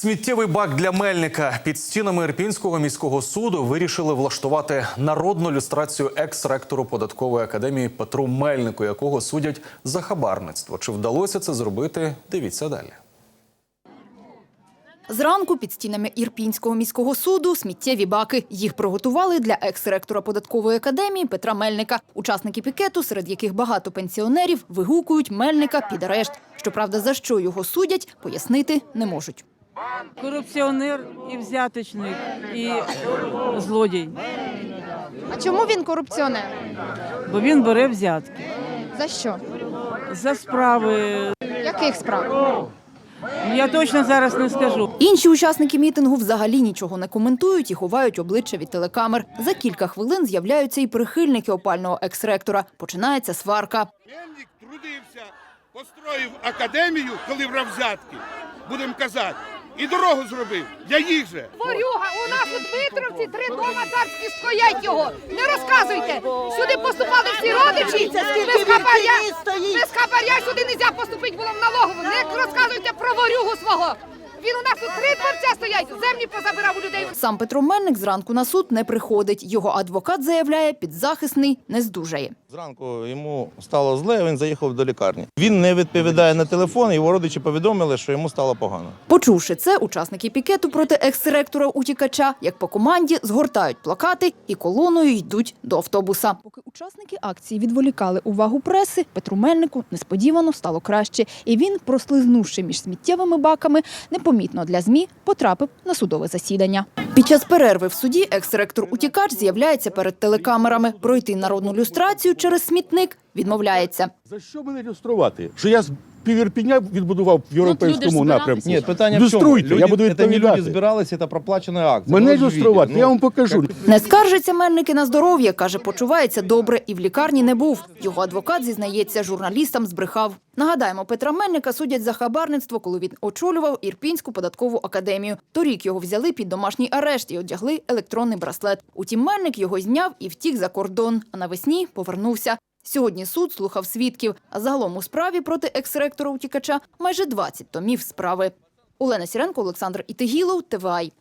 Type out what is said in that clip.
Сміттєвий бак для мельника під стінами Ірпінського міського суду вирішили влаштувати народну люстрацію екс-ректору податкової академії Петру Мельнику, якого судять за хабарництво. Чи вдалося це зробити? Дивіться далі. Зранку під стінами Ірпінського міського суду сміттєві баки. Їх приготували для екс-ректора податкової академії Петра Мельника. Учасники пікету, серед яких багато пенсіонерів, вигукують Мельника під арешт. Щоправда, за що його судять, пояснити не можуть. Корупціонер і взяточник, і злодій. А чому він корупціонер? Бо він бере взятки За що? за справи. Яких справ? Ну, Я точно зараз не скажу. Інші учасники мітингу взагалі нічого не коментують і ховають обличчя від телекамер. За кілька хвилин з'являються і прихильники опального екс-ректора. Починається сварка. Мельник трудився, построїв академію, коли брав взятки, будемо казати, і дорогу зробив для їх же. Ворюга, у нас у Дмитровці три дома царські стоять його. Не розказуйте. Сюди поступали всі родичі. Без хабаря, без хабаря сюди не можна поступити було в налогову. Не розказуйте про ворюгу свого. Він у нас тут три дворця стоять, землі позабирав у людей. Сам Петро Мельник зранку на суд не приходить. Його адвокат заявляє, підзахисний не здужає. Зранку йому стало зле, він заїхав до лікарні. Він не відповідає на телефон, його родичі повідомили, що йому стало погано. Почувши це, учасники пікету проти екс-ректора утікача, як по команді, згортають плакати і колоною йдуть до автобуса. Поки учасники акції відволікали увагу преси, Петру Мельнику несподівано стало краще, і він, прослизнувши між сміттєвими баками, непомітно для змі потрапив на судове засідання. Під час перерви в суді екс-ректор утікач з'являється перед телекамерами. Пройти народну люстрацію через смітник відмовляється. За що мене люструвати? Що я півірпіня відбудував в європейському напрямку. Ні, питання в чому? Люструйте, я буду це не люди відповідати. збиралися, це проплачена акція. Мене ж ілюструвати, я ну, вам покажу. Не скаржиться Мельники на здоров'я, каже, почувається добре і в лікарні не був. Його адвокат зізнається, журналістам збрехав. Нагадаємо, Петра Мельника судять за хабарництво, коли він очолював Ірпінську податкову академію. Торік його взяли під домашній арешт і одягли електронний браслет. Утім, Мельник його зняв і втік за кордон, а навесні повернувся. Сьогодні суд слухав свідків, а загалом у справі проти екс-ректора утікача майже 20 томів справи. Олена Сіренко, Олександр Ітигілов, ТВАЙ.